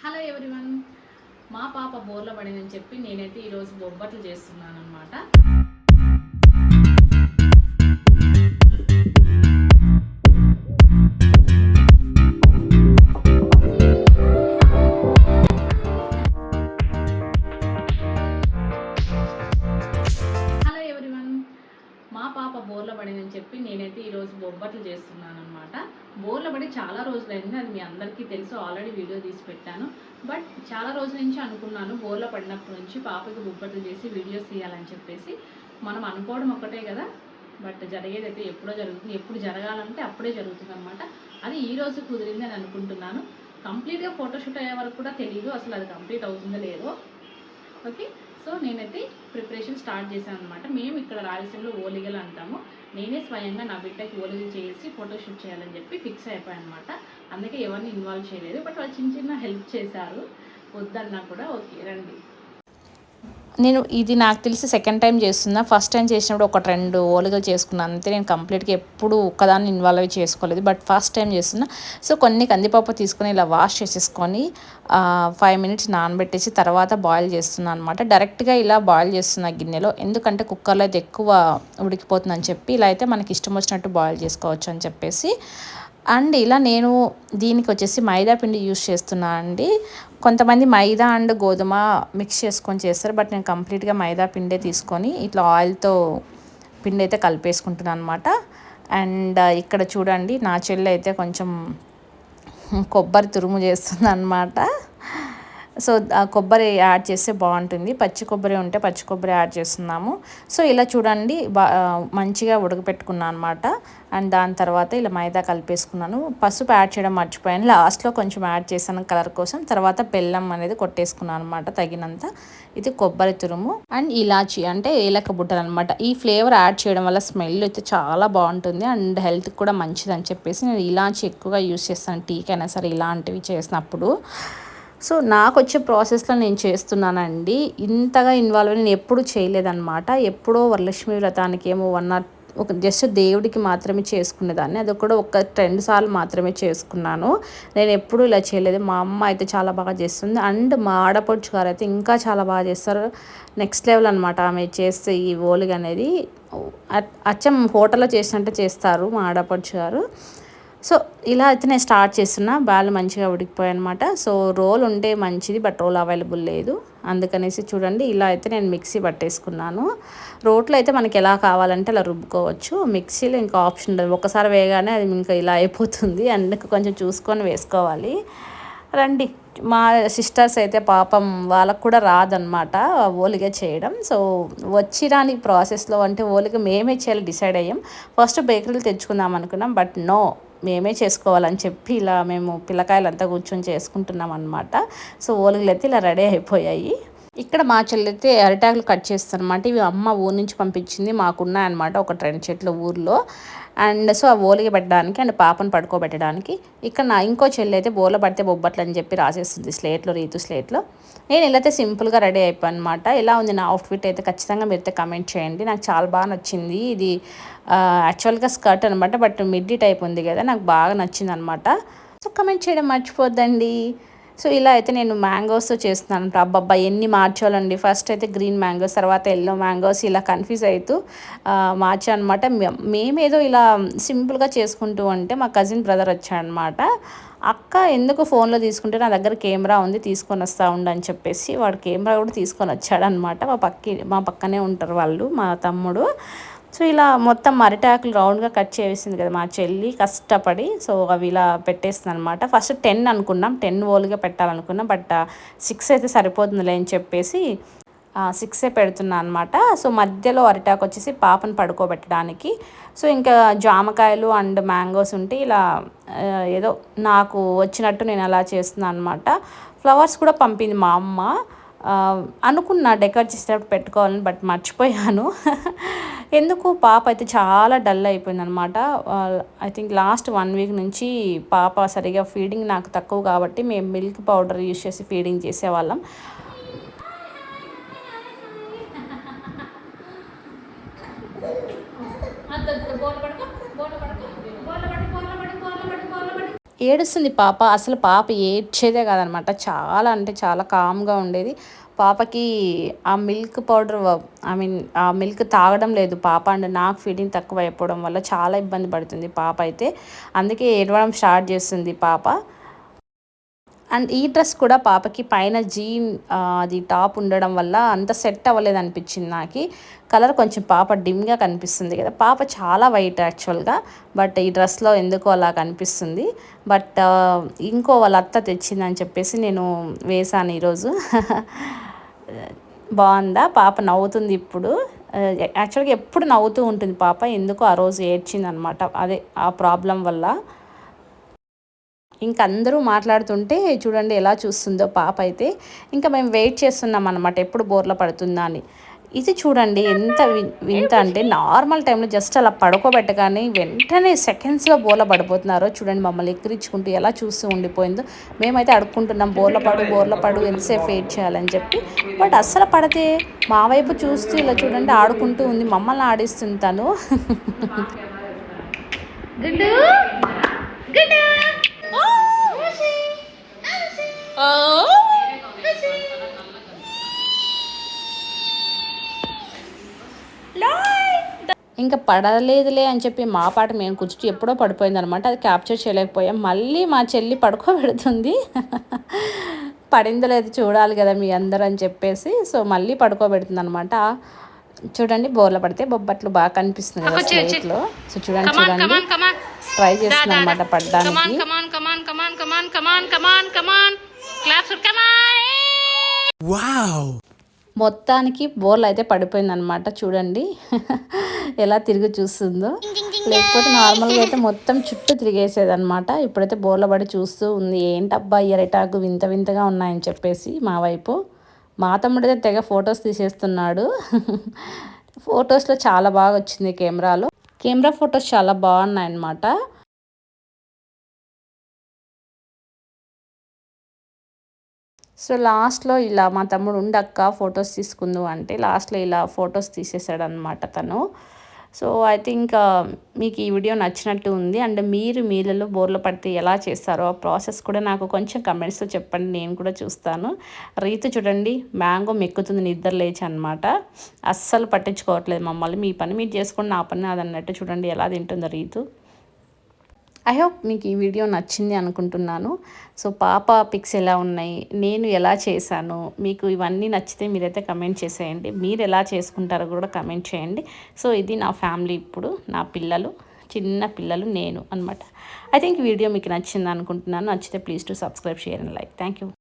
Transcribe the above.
Hello everyone మా పాప బోర్ల పడిందని చెప్పి నేనైతే ఈరోజు బొబ్బట్లు చేస్తున్నాను అనమాట అనమాట బోర్ల పడి చాలా రోజులైంది. అది మీ అందరికీ తెలుసు. ఆల్రెడీ వీడియో తీసి పెట్టాను. బట్ చాలా రోజుల నుంచి అనుకున్నాను బోర్ల పడినప్పటి నుంచి పాపకి బుబ్బట్లు చేసి వీడియోస్ తీయాలని చెప్పేసి. మనం అనుకోవడం ఒకటే కదా. బట్ జరిగేది అయితే ఎప్పుడో జరుగుతుంది. ఎప్పుడు జరగాలంటే అప్పుడే జరుగుతుంది అనమాట అది ఈ రోజు కుదిరింది అని అనుకుంటున్నాను. కంప్లీట్గా ఫోటోషూట్ అయ్యే వరకు కూడా తెలియదు అసలు అది కంప్లీట్ అవుతుందో లేదో. ఓకే సో నేనైతే ప్రిపరేషన్ స్టార్ట్ చేశాను అనమాట మేము ఇక్కడ రాయలసీమలో ఓలిగలు అంటాము. నేనే స్వయంగా నా బిడ్డకి ఓలిగలు చేసి ఫోటోషూట్ చేయాలని చెప్పి ఫిక్స్ అయిపోయాను అనమాట అందుకే ఎవరిని ఇన్వాల్వ్ చేయలేదు. బట్ వాళ్ళు చిన్న చిన్న హెల్ప్ చేశారు. వద్దన్నా కూడా ఓకే రండి. నేను ఇది నాకు తెలిసి సెకండ్ టైం చేస్తున్నా. ఫస్ట్ టైం చేసినప్పుడు ఒక రెండు ఓలుగలు చేసుకున్నాను అంతే నేను కంప్లీట్గా ఎప్పుడు ఒక్కదాన్ని ఇన్వాల్వ్ చేసుకోలేదు. బట్ ఫస్ట్ టైం చేస్తున్నా. సో కొన్ని కందిపప్పు తీసుకొని ఇలా వాష్ చేసేసుకొని ఫైవ్ మినిట్స్ నానబెట్టేసి తర్వాత బాయిల్ చేస్తున్నాను అనమాట డైరెక్ట్గా ఇలా బాయిల్ చేస్తున్నా గిన్నెలో. ఎందుకంటే కుక్కర్లో అయితే ఎక్కువ ఉడికిపోతుందని చెప్పి ఇలా అయితే మనకి ఇష్టం వచ్చినట్టు బాయిల్ చేసుకోవచ్చు అని చెప్పేసి అండ్ ఇలా నేను దీనికి వచ్చేసి మైదా పిండి యూస్ చేస్తున్నా అండి. కొంతమంది మైదా అండ్ గోధుమ మిక్స్ చేసుకొని చేస్తారు. బట్ నేను కంప్లీట్గా మైదా పిండే తీసుకొని ఇట్లా ఆయిల్తో పిండి అయితే కలిపేసుకుంటున్నాను అనమాట అండ్ ఇక్కడ చూడండి నా చెల్లి అయితే కొంచెం కొబ్బరి తురుము చేస్తుంది అనమాట సో కొబ్బరి యాడ్ చేస్తే బాగుంటుంది. పచ్చి కొబ్బరి ఉంటే పచ్చి కొబ్బరి యాడ్ చేస్తున్నాము. సో ఇలా చూడండి. బా మంచిగా ఉడకపెట్టుకున్నాను అనమాట అండ్ దాని తర్వాత ఇలా మైదా కలిపేసుకున్నాను. పసుపు యాడ్ చేయడం మర్చిపోయాను. లాస్ట్లో కొంచెం యాడ్ చేశాను కలర్ కోసం. తర్వాత బెల్లం అనేది కొట్టేసుకున్నాను అనమాట తగినంత. ఇది కొబ్బరి తురుము. అండ్ ఇలాచి అంటే ఏలక బుట్టలు అనమాట ఈ ఫ్లేవర్ యాడ్ చేయడం వల్ల స్మెల్ అయితే చాలా బాగుంటుంది. అండ్ హెల్త్కి కూడా మంచిది అని చెప్పేసి నేను ఇలాచి ఎక్కువగా యూస్ చేస్తాను. టీకైనా సరే ఇలాంటివి చేసినప్పుడు. సో నాకు వచ్చే ప్రాసెస్లో నేను చేస్తున్నానండి. ఇంతగా ఇన్వాల్వ్ నేను ఎప్పుడు చేయలేదన్నమాట. ఎప్పుడో వరలక్ష్మి వ్రతానికి ఏమో వన్ ఆర్ ఒక జస్ట్ దేవుడికి మాత్రమే చేసుకునేదాన్ని. అది కూడా ఒక రెండు సార్లు మాత్రమే చేసుకున్నాను. నేను ఎప్పుడూ ఇలా చేయలేదు. మా అమ్మ అయితే చాలా బాగా చేస్తుంది. అండ్ మా ఆడపడుచు గారు అయితే ఇంకా చాలా బాగా చేస్తారు. నెక్స్ట్ లెవెల్ అనమాట ఆమె చేస్తే ఈ ఓలిగ అనేది అచ్చం హోటల్లో చేసినట్టే చేస్తారు మా ఆడపడుచు గారు. సో ఇలా అయితే నేను స్టార్ట్ చేస్తున్నా. బాగా మంచిగా ఉడికిపోయాయి అనమాట సో రోల్ ఉంటే మంచిది బట్ రోల్ అవైలబుల్ లేదు. అందుకనేసి చూడండి ఇలా అయితే నేను మిక్సీ పట్టేసుకున్నాను. రోట్లో అయితే మనకి ఎలా కావాలంటే అలా రుబ్బుకోవచ్చు. మిక్సీలో ఇంకా ఆప్షన్ ఉండదు. ఒకసారి వేయగానే అది ఇంకా ఇలా అయిపోతుంది. అందుకు కొంచెం చూసుకొని వేసుకోవాలి. రండి. మా సిస్టర్స్ అయితే పాపం వాళ్ళకు కూడా రాదనమాట ఓలిగ చేయడం. సో వచ్చిరానికి ప్రాసెస్లో అంటే ఓలిగ మేమే చేయాలి డిసైడ్ అయ్యాం. ఫస్ట్ బేకరీలు తెచ్చుకుందాం అనుకున్నాం బట్ నో. మేమే చేసుకోవాలని చెప్పి ఇలా మేము పిల్లకాయలంతా కూర్చొని చేసుకుంటున్నాం అనమాట సో ఓలిగలు అయితే ఇలా రెడీ అయిపోయాయి. ఇక్కడ మా చెల్లైతే అరిటాకులు కట్ చేస్తాను అనమాట ఇవి అమ్మ ఊరు నుంచి పంపించింది మాకున్నాయన్నమాట. ఒక రెండు చెట్లు ఊర్లో. అండ్ సో ఆ ఓలిగ పెట్టడానికి అండ్ పాపను పడుకోబెట్టడానికి ఇక్కడ నా ఇంకో చెల్లి అయితే బోల పడితే బొబ్బట్లు అని చెప్పి రాసేస్తుంది స్లేట్లో రీతు స్లేట్లో. నేను ఇలా అయితే సింపుల్గా రెడీ అయిపోయాను అనమాట ఎలా ఉంది నా అవుట్ఫిట్ అయితే ఖచ్చితంగా మీరైతే కమెంట్ చేయండి. నాకు చాలా బాగా నచ్చింది. ఇది యాక్చువల్గా స్కర్ట్ అనమాట బట్ మిడ్డీ టైప్ ఉంది కదా నాకు బాగా నచ్చింది అనమాట సో కమెంట్ చేయడం మర్చిపోద్దండి. సో ఇలా అయితే నేను మ్యాంగోస్తో చేస్తున్నాను. అబ్బబ్బా ఎన్ని మార్చాలండి. ఫస్ట్ అయితే గ్రీన్ మ్యాంగోస్ తర్వాత ఎల్లో మ్యాంగోస్ ఇలా కన్ఫ్యూజ్ అవుతూ మార్చా అనమాట మేమేదో ఇలా సింపుల్గా చేసుకుంటూ ఉంటే మా కజిన్ బ్రదర్ వచ్చాడనమాట. అక్క ఎందుకు ఫోన్లో తీసుకుంటే నా దగ్గర కెమెరా ఉంది తీసుకొని వస్తా ఉండు అని చెప్పేసి వాడు కెమెరా కూడా తీసుకొని వచ్చాడనమాట. మా పక్కి మా పక్కనే ఉంటారు వాళ్ళు మా తమ్ముడు. సో ఇలా మొత్తం అరిటాకులు రౌండ్గా కట్ చేసింది కదా మా చెల్లి కష్టపడి సో అవి ఇలా పెట్టేస్తుంది అనమాట ఫస్ట్ టెన్ అనుకున్నాం టెన్ ఓలుగా పెట్టాలనుకున్నాం బట్ సిక్స్ అయితే సరిపోతుందిలే అని చెప్పేసి సిక్సే పెడుతున్నా అనమాట. సో మధ్యలో అరిటాకు వచ్చేసి పాపను పడుకోబెట్టడానికి. సో ఇంకా జామకాయలు అండ్ మ్యాంగోస్ ఉంటే ఇలా ఏదో నాకు వచ్చినట్టు నేను అలా చేస్తున్నాను అనమాట. ఫ్లవర్స్ కూడా పంపింది మా అమ్మ. అనుకున్నా డెకరేట్ చేసేటప్పుడు పెట్టుకోవాలని బట్ మర్చిపోయాను. ఎందుకు? పాప అయితే చాలా డల్ అయిపోయింది అనమాట I think last one week నుంచి పాప సరిగా ఫీడింగ్ నాకు తక్కువ కాబట్టి మేము మిల్క్ పౌడర్ యూస్ చేసి ఫీడింగ్ చేసేవాళ్ళం. ఏడుస్తుంది పాప. అసలు పాప ఏడ్చేదే కాదనమాట. చాలా అంటే చాలా కామ్గా ఉండేది. పాపకి ఆ మిల్క్ పౌడర్ ఐ మీన్ ఆ మిల్క్ తాగడం లేదు పాప అండ్ నాకు ఫీడింగ్ తక్కువ అయిపోవడం వల్ల చాలా ఇబ్బంది పడుతుంది పాప అయితే. అందుకే ఏడవడం స్టార్ట్ చేస్తుంది పాప. అండ్ ఈ డ్రెస్ కూడా పాపకి పైన జీన్ అది టాప్ ఉండడం వల్ల అంత సెట్ అవ్వలేదు అనిపించింది నాకు. కలర్ కొంచెం పాప డిమ్గా కనిపిస్తుంది కదా. పాప చాలా వైట్ యాక్చువల్గా బట్ ఈ డ్రెస్లో ఎందుకో అలా కనిపిస్తుంది. బట్ ఇంకో వాళ్ళ అత్త తెచ్చిందని చెప్పేసి నేను వేశాను ఈరోజు. బాగుందా? పాప నవ్వుతుంది ఇప్పుడు. యాక్చువల్గా ఎప్పుడు నవ్వుతూ ఉంటుంది పాప ఎందుకో ఆ రోజు ఏడ్చింది అనమాట అదే ఆ ప్రాబ్లం వల్ల. ఇంకా అందరూ మాట్లాడుతుంటే చూడండి ఎలా చూస్తుందో పాప అయితే. ఇంకా మేము వెయిట్ చేస్తున్నాం అనమాట ఎప్పుడు బోర్ల పడుతుందా అని. ఇది చూడండి ఎంత వింత అంటే నార్మల్ టైంలో జస్ట్ అలా పడుకోబెట్టగానే వెంటనే సెకండ్స్లో బోర్ల పడిపోతున్నారో చూడండి మమ్మల్ని ఎక్కిరించుకుంటూ ఎలా చూస్తూ ఉండిపోయిందో. మేమైతే అడుక్కుంటున్నాం బోర్ల పడు బోర్ల పడు ఎంతసేపు వెయిట్ చేయాలని చెప్పి. బట్ అస్సలు పడితే మా వైపు చూస్తూ ఇలా చూడండి ఆడుకుంటూ ఉంది మమ్మల్ని ఆడిస్తుంది తను ఇంకా పడలేదులే అని చెప్పి మా పాట మేము కూర్చుంటూ ఎప్పుడో పడిపోయింది అనమాట అది క్యాప్చర్ చేయలేకపోయాం. మళ్ళీ మా చెల్లి పడుకోబెడుతుంది. పడిందో లేదో చూడాలి కదా మీ అందరూ అని చెప్పేసి. సో మళ్ళీ పడుకోబెడుతుంది అనమాట చూడండి బోర్ల పడితే బొబ్బట్లు బాగా కనిపిస్తుంది కదా స్లేట్లో సో చూడండి చూడండి. ట్రై చేస్తుంది అనమాట పడడానికి. మొత్తానికి బోర్లు అయితే పడిపోయింది అనమాట చూడండి. ఎలా తిరిగి చూస్తుందో. లేకపోతే నార్మల్గా అయితే మొత్తం చుట్టూ తిరిగేసేది అనమాట ఇప్పుడైతే బోర్ల పడి చూస్తూ ఉంది ఏంటబ్బా ఈ అరిటాకు వింత వింతగా ఉన్నాయని చెప్పేసి మా వైపు. మా తమ్ముడు అయితే తెగ ఫొటోస్ తీసేస్తున్నాడు. ఫొటోస్లో చాలా బాగా వచ్చింది కెమెరాలో. కెమెరా ఫొటోస్ చాలా బాగున్నాయి అన్నమాట సో లాస్ట్లో ఇలా మా తమ్ముడు ఉండక్క ఫొటోస్ తీసుకుందు అంటే లాస్ట్లో ఇలా ఫొటోస్ తీసేసాడు అనమాట తను. సో ఐ థింక్ మీకు ఈ వీడియో నచ్చినట్టు ఉంది. అండ్ మీరు మీలలో బోర్లు పడితే ఎలా చేస్తారో ఆ ప్రాసెస్ కూడా నాకు కొంచెం కమెంట్స్లో చెప్పండి. నేను కూడా చూస్తాను. రీతు చూడండి మ్యాంగో మెక్కుతుంది నిద్ర లేచి అనమాట అస్సలు పట్టించుకోవట్లేదు మమ్మల్ని. మీ పని మీరు చేసుకోండి నా పని అది అన్నట్టు చూడండి ఎలా తింటుందో రీతు. ఐ హోప్ మీకు ఈ వీడియో నచ్చింది అనుకుంటున్నాను. సో పాప పిక్స్ ఎలా ఉన్నాయి? నేను ఎలా చేశాను? మీకు ఇవన్నీ నచ్చితే మీరైతే కమెంట్ చేసేయండి. మీరు ఎలా చేసుకుంటారో కూడా కమెంట్ చేయండి. సో ఇది నా ఫ్యామిలీ ఇప్పుడు నా పిల్లలు చిన్న పిల్లలు నేను అనమాట ఐ థింక్ వీడియో మీకు నచ్చింది అనుకుంటున్నాను. నచ్చితే please to subscribe share and like. Thank you